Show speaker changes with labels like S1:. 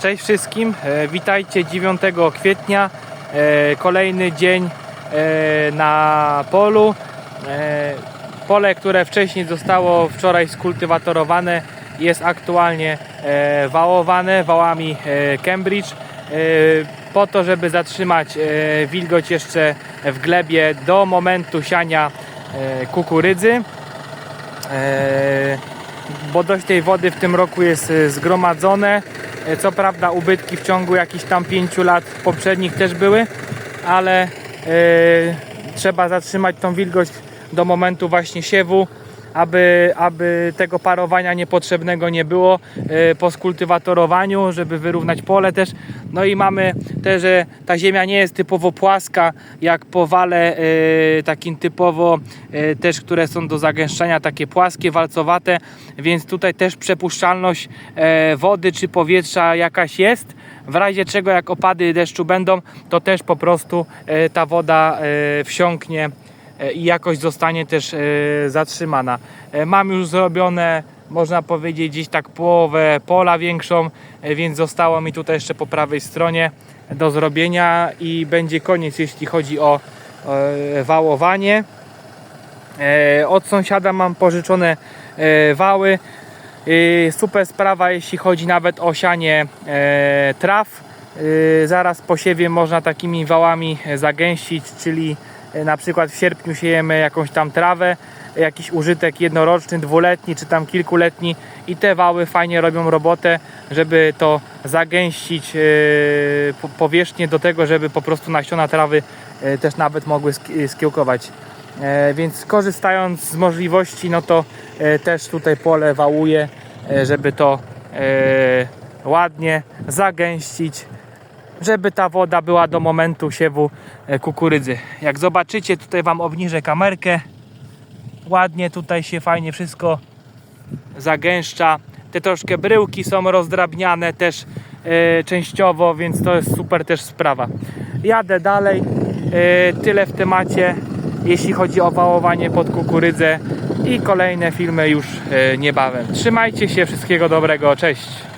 S1: Cześć wszystkim, e, witajcie 9 kwietnia, e, kolejny dzień e, na polu. Pole, które wcześniej zostało wczoraj skultywatorowane jest aktualnie wałowane wałami Cambridge po to, żeby zatrzymać wilgoć jeszcze w glebie do momentu siania kukurydzy. Bo dość tej wody w tym roku jest zgromadzone. E, Co prawda ubytki w ciągu jakichś tam 5 lat poprzednich też były, ale e, trzeba zatrzymać tą wilgoć do momentu właśnie siewu, aby, aby tego parowania niepotrzebnego nie było e, po skultywatorowaniu, żeby wyrównać pole też. No i mamy też, że ta ziemia nie jest typowo płaska, jak po wale e, takim typowo e, też, które są do zagęszczania, takie płaskie, walcowate, więc tutaj też przepuszczalność wody czy powietrza jakaś jest. W razie czego jak opady deszczu będą, to też po prostu ta woda wsiąknie i jakoś zostanie też e, zatrzymana. E, Mam już zrobione, można powiedzieć, gdzieś tak połowę pola większą, e, więc zostało mi tutaj jeszcze po prawej stronie do zrobienia i będzie koniec, jeśli chodzi o e, wałowanie. E, Od sąsiada mam pożyczone e, wały. E, Super sprawa, jeśli chodzi nawet o sianie e, traw. E, Zaraz po siewie można takimi wałami zagęścić, czyli e, na przykład w sierpniu siejemy jakąś tam trawę, jakiś użytek jednoroczny, dwuletni czy tam kilkuletni i te wały fajnie robią robotę, żeby to zagęścić e, po- powierzchnię do tego, żeby po prostu nasiona trawy e, też nawet mogły sk- skiełkować. E, więc korzystając z możliwości, no to e, też tutaj pole wałuję, e, żeby to e, ładnie zagęścić, żeby ta woda była do momentu siewu e, kukurydzy. Jak zobaczycie, tutaj Wam obniżę kamerkę. Ładnie tutaj się fajnie wszystko zagęszcza. Te troszkę bryłki są rozdrabniane też e, częściowo, więc to jest super też sprawa. Jadę dalej. E, tyle w temacie, jeśli chodzi o wałowanie pod kukurydzę i kolejne filmy już niebawem. Trzymajcie się, wszystkiego dobrego, cześć!